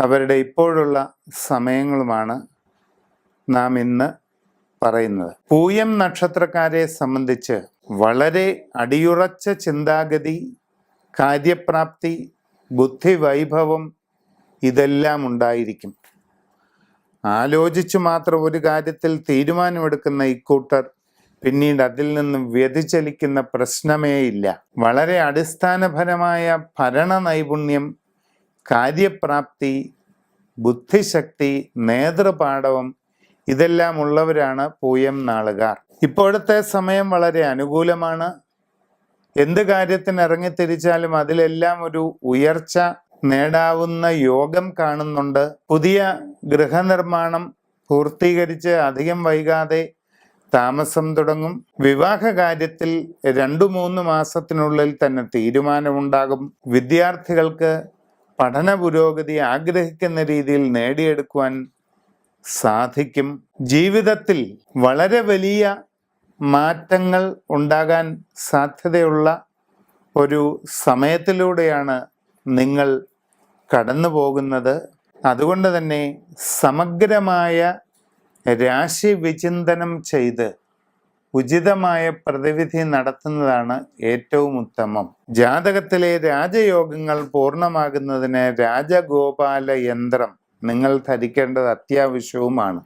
അവരുടെ ഇപ്പോഴുള്ള സമയങ്ങളുമാണ് നാം ഇന്ന് പറയുന്നത്. പൂയം നക്ഷത്രക്കാരെ സംബന്ധിച്ച് വളരെ അടിയുറച്ച ചിന്താഗതി കാര്യപ്രാപ്തി ബുദ്ധിവൈഭവം ഇതെല്ലാം ഉണ്ടായിരിക്കും. ആലോചിച്ചു മാത്രം ഒരു കാര്യത്തിൽ തീരുമാനമെടുക്കുന്ന ഇക്കൂട്ടർ പിന്നീട് അതിൽ നിന്നും വ്യതിചലിക്കുന്ന പ്രശ്നമേയില്ല. വളരെ അടിസ്ഥാനപരമായ ഭരണ നൈപുണ്യം കാര്യപ്രാപ്തി ബുദ്ധിശക്തി നേതൃപാടവം ഇതെല്ലാം ഉള്ളവരാണ് പൂയം നാളുകാർ. ഇപ്പോഴത്തെ സമയം വളരെ അനുകൂലമാണ്. എന്ത് കാര്യത്തിന് ഇറങ്ങിത്തിരിച്ചാലും അതിലെല്ലാം ഒരു ഉയർച്ച നേടാവുന്ന യോഗം കാണുന്നുണ്ട്. പുതിയ ഗൃഹനിർമ്മാണം പൂർത്തീകരിച്ച് അധികം വൈകാതെ താമസം തുടങ്ങും. വിവാഹ കാര്യത്തിൽ രണ്ടു മൂന്ന് മാസത്തിനുള്ളിൽ തന്നെ തീരുമാനമുണ്ടാകും. വിദ്യാർത്ഥികൾക്ക് പഠന പുരോഗതി ആഗ്രഹിക്കുന്ന രീതിയിൽ നേടിയെടുക്കുവാൻ സാധിക്കും. ജീവിതത്തിൽ വളരെ വലിയ മാറ്റങ്ങൾ ഉണ്ടാകാൻ സാധ്യതയുള്ള ഒരു സമയത്തിലൂടെയാണ് നിങ്ങൾ കടന്നു പോകുന്നത് അതുകൊണ്ട് തന്നെ സമഗ്രമായ രാശി വിചിന്തനം ചെയ്ത് ഉചിതമായ പ്രതിവിധി നടത്തുന്നതാണ് ഏറ്റവും ഉത്തമം. ജാതകത്തിലെ രാജയോഗങ്ങൾ പൂർണമാകുന്നതിന് രാജഗോപാല യന്ത്രം നിങ്ങൾ ധരിക്കേണ്ടത് അത്യാവശ്യവുമാണ്.